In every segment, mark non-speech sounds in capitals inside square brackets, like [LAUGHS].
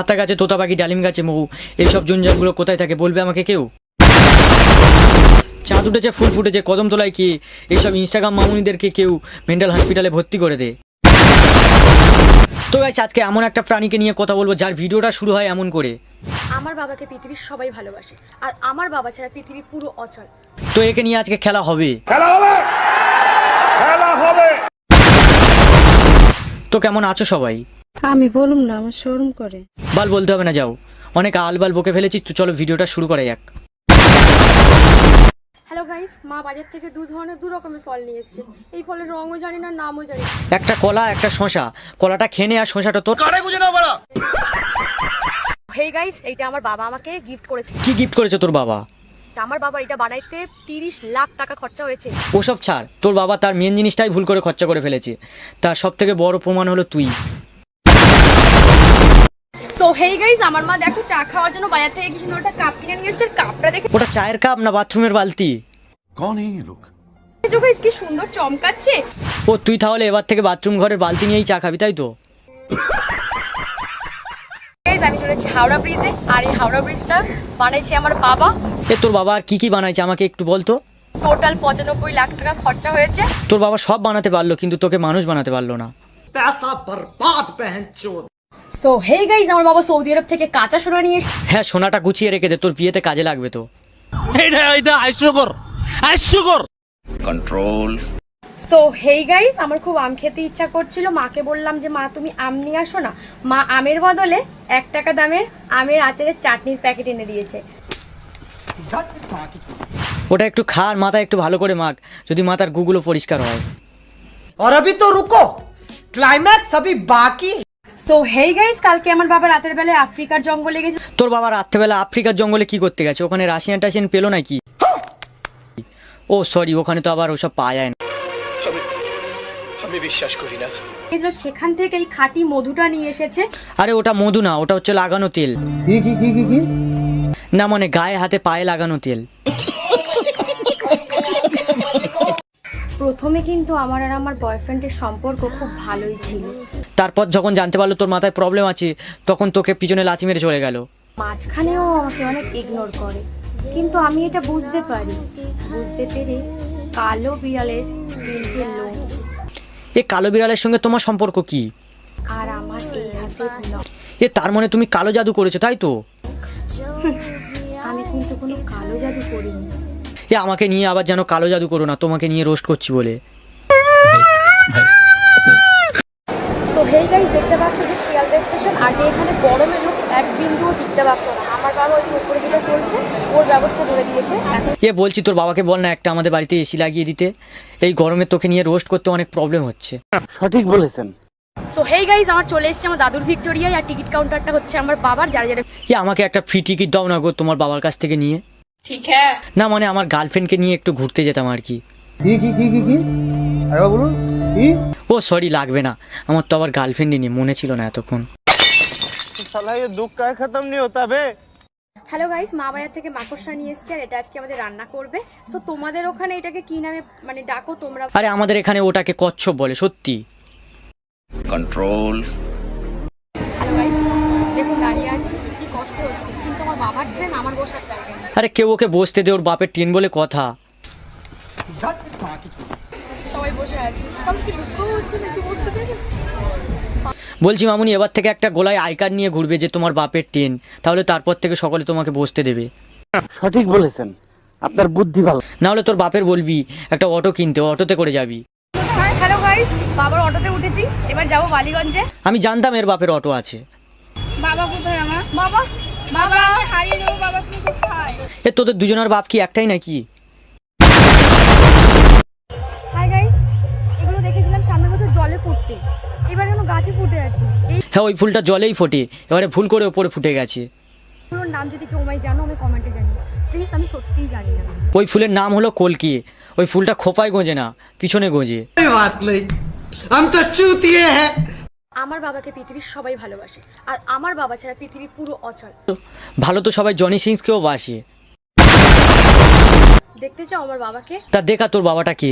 আতা গাছে তোতা পাখি ডালিম গাছে মহু। এইসব জঞ্জালগুলো কোথায় থাকে বলবে আমাকে কেউ? চাঁদ উঠেছে ফুল ফুটেছে কদম তোলায় কি? এইসব ইনস্টাগ্রাম মামুনিদেরকে কেউ মেন্টাল হসপিটালে ভর্তি করে দে। তো গাইস আজকে এমন একটা প্রাণীকে নিয়ে কথা বলব যার ভিডিওটা শুরু হয় এমন করে। আমার বাবাকে পৃথিবীর সবাই ভালোবাসে আর আমার বাবা ছাড়া পৃথিবী পুরো অচল। তো একে নিয়ে আজকে খেলা হবে। খেলা হবে খেলা হবে তো কেমন আছো সবাই? আমি বলুম না আমার শোরুম করে। বাল বলতে হবে না যাও। অনেক আলবাল বকে ফেলেছি তো চলো ভিডিওটা শুরু করা যাক। হ্যালো গাইস মা বাজার থেকে দু ধরনের দু রকমের ফল নিয়ে এসেছে। এই ফলের রঙও জানি না নামও জানি না। একটা কলা একটা শশা কলাটা খেনে আর শশাটা তোর। হেই গাইস এইটা আমার বাবা আমাকে গিফট করেছে। কি গিফট করেছে তোর বাবা? আমার বাবার এটা বানাইতে তিরিশ লাখ টাকা খরচা হয়েছে। ওসব ছাড় তোর বাবা তার মেন জিনিসটাই ভুল করে খরচা করে ফেলেছে। তার সব থেকে বড় প্রমাণ হলো তুই। তো হেই গাইস আমার মা দেখো চা খাওয়ার জন্য বাজার থেকে কিছু একটা কাপ কিনে নিয়ে এসেছে। কাপটা দেখে ওটা চায়ের কাপ না বাথরুমের বালতি? কোন এই লোক কি সুন্দর চমকাচ্ছে। ও তুই তাহলে এবার থেকে বাথরুম ঘরের বালতি নিয়েই চা খাবি তাই তো? আমি চলেছি হাওড়া ব্রিজে আর এই হাওড়া ব্রিজটা বানাইছে আমার বাবা। এ তোর বাবা আর কি কি বানাইছে? আমাকে একটু বলতো টোটাল পঁচানব্বই লাখ টাকা খরচা হয়েছে। তোর বাবা সব বানাতে পারল কিন্তু তোকে মানুষ বানাতে পারল না। সো হে গাইজ আমার বাবা সৌদি আরব থেকে কাঁচা সোনা নিয়ে হ্যাঁ সোনাটা গুছিয়ে রেখে দে তোর বিয়েতে কাজে লাগবে তো। এটা এটা আইসুকর আইসুকর কন্ট্রোল তো হেই গাইস আমার খুব আম খেতে ইচ্ছা করছিল মাকে বললাম যে মা তুমি আম নিয়ে আসো না মা আমের বদলে এক টাকা দামের আমের আচারের চাটনির প্যাকেট এনে দিয়েছে ওটা একটু খা আর মাথা একটু ভালো করে মাখ যদি মাথার গুগলও পরিষ্কার হয় और अभी तो रुको क्लाइमैक्स अभी बाकी है। তো হেই গাইস কালকে আমার বাবা রাতের বেলায় আফ্রিকার জঙ্গলে গেছে তোর বাবা রাত্রেবেলা আফ্রিকার জঙ্গলে কি করতে গেছে ওখানে রাশিয়ান টাশিয়ান পেলো নাকি ও সরি ওখানে তো আবার ওসব পাওয়া যায় না গেছিল, সেখান থেকে এই খাঁটি মধুটা নিয়ে এসেছে। আরে ওটা মধু না ওটা হচ্ছে লাগানো তেল। না মানে গায়ে হাতে পায়ে লাগানো তেল। প্রথমে কিন্তু আমার আর আমার বয়ফ্রেন্ডের সম্পর্ক খুব ভালোই ছিল। তারপর যখন জানতে পারল তোর মাথায় প্রবলেম আছে তখন তোকে পিছনে লাথি মেরে চলে গেল। মাঝখানেও আমাকে অনেক ইগনোর করে। কিন্তু আমি এটা বুঝতে পারি। বুঝতে পেরে কালো বিড়ালের তিনটে লোম এ কালো বিড়ালের সঙ্গে তোমার সম্পর্ক কি? আর আমার এই হাতে এ তার মানে তুমি কালো জাদু করেছ তাই তো? আমি কিন্তু কোনো কালো জাদু করিনি। এ আমাকে নিয়ে আবার যেন কালো জাদু করো না তোমাকে নিয়ে রোস্ট করছি বলে। তো হেই গাইস দেখতে পাচ্ছ যে শিয়ালদা স্টেশন আগে এখানে গরমের লোক এক বিন্দুও টিকতে পারতো না। এ বলছি তোর বাবাকে বল না একটা আমাদের বাড়িতে এসি লাগিয়ে দিতে। এই গরমে তোকে নিয়ে রোস্ট করতে অনেক প্রবলেম হচ্ছে। সঠিক বলেছেন। সো হেই গাইজ আমার চলে এসেছে আমার দাদুর ভিক্টোরিয়া আর টিকিট কাউন্টারটা হচ্ছে আমার বাবার যারা যারা এ আমাকে একটা ফ্রি টিকিট দাও না গো তোমার বাবার কাছ থেকে নিয়ে। ঠিক হ্যাঁ। না মানে আমার গার্লফ্রেন্ডকে নিয়ে একটু ঘুরতে যেতাম আর কি। কি কি কি কি আরে বলুন। কি? ও সরি লাগবে না। আমার তো আবার গার্লফ্রেন্ডই নেই মনে ছিল না এতক্ষণ। সালা দুঃখ কায় খতম নেই হতা বে। হ্যালো গাইস মা বাজার থেকে মাকড়সা নিয়ে এসেছি আর এটা আজকে আমাদের রান্না করবে। সো তোমাদের ওখানে এটাকে কি নামে মানে ডাকো তোমরা। আরে আমাদের এখানে ওটাকে কচ্ছপ বলে সত্যি। কন্ট্রোল হ্যালো গাইস দেখো দাঁড়িয়ে আছি কি কষ্ট হচ্ছে। কিন্তু আমার বাবার ট্রেন আমার বসার জায়গা আরে কেউ ওকে বসতে দে ওর বাপের টিন বলে কথা। বসে আছি। সব দুঃখ হচ্ছে না একটু বসতে দেবে বলছি মামুনি এবার থেকে একটা গোলায় আই কার্ড নিয়ে ঘুরবে যে তোমার বাপের ট্রেন তাহলে তারপর থেকে সকলে তোমাকে বসতে দেবে। সঠিক বলেছেন। আপনার বুদ্ধি ভালো। না হলে তোর বাপের বলবি একটা অটো কিনতে অটোতে করে যাবি। হ্যালো গাইস বাবার অটোতে উঠেছি। এবার যাব বালিগঞ্জে। আমি জানতাম এর বাপের অটো আছে। বাবা কোথায় আমার? বাবা বাবা আমি হারিয়ে যাব বাবা তুমি কোথায়? এ তোদের দুজনের বাপ কি একটাই নাকি? ফোটে। এবার কোনো গাছে ফুটে আছে। হ্যাঁ ওই ফুলটা জলেই ফোটে। এবারে ভুল করে ওপরে ফুটে গেছে। ফুলের নাম যদি কেউ আমায় জানো আমি কমেন্টে জানি প্লিজ আমি সত্যিই জানি না। ওই ফুলের নাম হলো কলকি। ওই ফুলটা খোপায় গোঁজে না পিছনে গোঁজে। আমার বাবাকে পৃথিবীর সবাই ভালোবাসে আর আমার বাবা ছাড়া পৃথিবী পুরো অচল। ভালো তো সবাই জনি সিংকেও বাসে। দেখতে চাও আমার বাবাকে? তা দেখা তোর বাবাটা কে?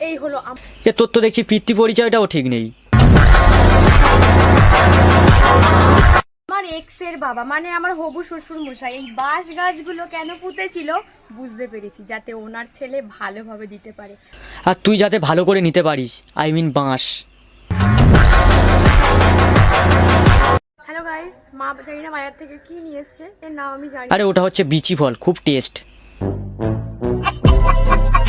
এই হলো এ তোর তো দেখছি পিতৃ পরিচয়টাও ঠিক নেই। আমার এক্সের বাবা মানে আমার হবু শ্বশুর মশাই এই বাঁশ গাছগুলো কেন পুঁতেছিল বুঝতে পেরেছি যাতে ওনার ছেলে ভালোভাবে দিতে পারে। আর তুই যাতে ভালো করে নিতে পারিস আই মিন বাঁশ। হ্যালো গাইস মা জানি না বাজার থেকে কি নিয়ে এসছে এর নাম আমি জানি আরে ওটা হচ্ছে বিচি ফল খুব টেস্ট [LAUGHS]